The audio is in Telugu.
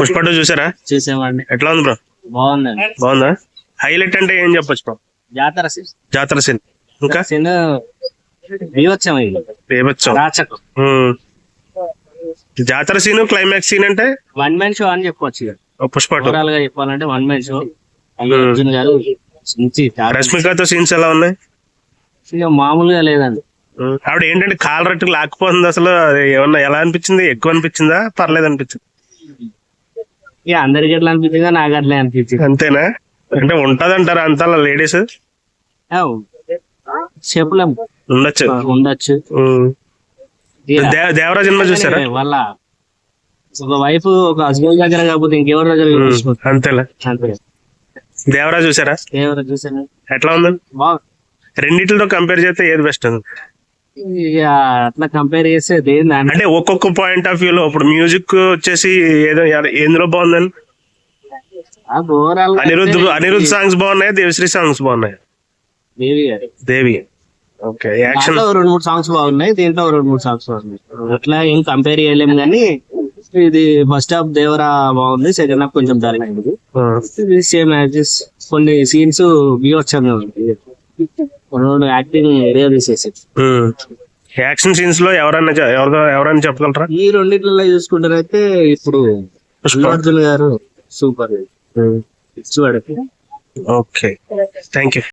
పుష్ప చూసారా? చూసామండి ఎట్లా ఉంది బ్రో? బాగుందండి బాగుందా? హైలైట్ అంటే ఏం చెప్పొచ్చు బ్రో? జాతర జాతర సీన్. ఇంకా? సీన్ రాచకం. జాతర సీన్ క్లైమాక్స్ సీన్ అంటే? వన్ మ్యాన్ షో అని ఓ పుష్ప ఓవరాల్గా చెప్పాలంటే వన్ మ్యాన్ షో. అర్జున్ గారు. రష్మికతో సీన్స్ ఎలా ఉన్నాయి? మామూలుగా లేదండి. ఆవిడ ఏంటంటే కాలు రట్టు లాక్కుపోతుంది అసలు. ఏమన్నా ఎలా అనిపించింది? ఎక్కువ అనిపించిందా? పర్లేదు అనిపించింది. ఇక అందరికి ఎట్లా అనిపించిందో నాకు అట్లే అనిపించింది అంతేనా? అంటే ఉంటదంటారా అంతా లేడీస్? ఆ, చెప్పలేం. ఉండొచ్చు. ఉండొచ్చు. దేవరాజ్ సినిమా చూసారా? వాళ్ళ ఒక వైఫ్ ఒక హస్బెండ్ దగ్గర కాకపోతే ఇంకెవరి దగ్గర అంతేలే. అంతే. దేవరాజ్ చూసారా? ఎవరు చూసాను ఎట్లా ఉంది? బాగా రెండిటితో కంపేర్ చేస్తే ఏది బెస్ట్ ఇక అట్లా కంపేర్ దాని అంటే ఒక్కొక్క పాయింట్ ఆఫ్ వ్యూ లో ఇప్పుడు మ్యూజిక్ వచ్చేసి ఏదో ఎందులో బాగుందని? అనిరుద్ధ్ అనిరుద్ధ్ సాంగ్స్ బాగున్నాయి? దేవిశ్రీ సాంగ్స్ బాగున్నాయి? దేవి గారి. దేవి. ఓకే యాక్షన్ రెండు మూడు సాంగ్స్ బాగున్నాయి దీంట్లో రెండు మూడు సాంగ్స్ బాగున్నాయి. అట్లా ఏం కంపేర్ చేయలేము కానీ ఇది ఫస్ట్ హాఫ్ దేవరా బాగుంది సెకండ్ హాఫ్ కొంచెం జరిగింది ఇది సేమ్ యాక్టర్స్ కొన్ని సీన్స్ బీవచ్చంగా ఉంది రెండు యాక్టింగ్ రియల్ చేసేసి యాక్షన్ సీన్స్లో ఎవరన్నా చె- ఎవరిదో ఎవరైనా చెప్పగలరా? ఈ రెండిట్లలో చూసుకుంటారైతే ఇప్పుడు అర్జున్ గారు సూపర్. చూడండి ఓకే. Thank you